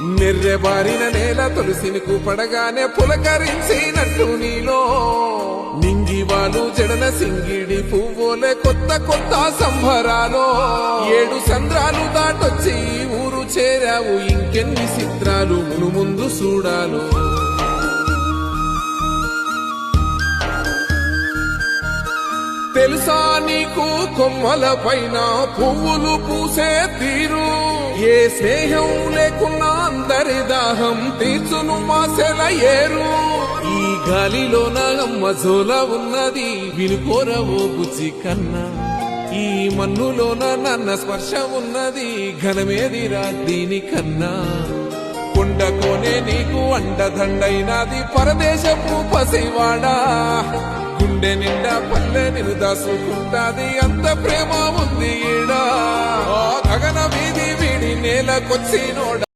నిర్రెబారిన నేల తులసిని కూపడగానే పులకరించినట్టు నీలో. నింగివాలు జడన సింగిడి పువ్వులే కొత్త కొత్త సంభరాలో ఏడు సంద్రాలు దాటొచ్చి ఊరు చేరావు ఇంకెన్ని చిత్రాలు మును ముందు చూడాలో. తెలుసా నీకు కొమ్మల పైన పువ్వులు పూసే తీరు? ఏ స్నేహం లేకున్నా దాహం తీర్చును మాసెల ఏరు. ఈ గాలిలోన అమ్మ జోల ఉన్నది వినుకోరవో బుజ్జి కన్నా. ఈ మన్నులోన నన్న స్పర్శ ఉన్నది ఘనమేదిరా దీనికన్నా కొండకోనే నీకు అండదండైనది పరదేశపు పసివాడా. గుండె నిండా పల్లె నిరుదాసుకుంటాది అంత ప్రేమ ఉంది ఈడా. గగన వీధి వీడి నేలకొచ్చినోడా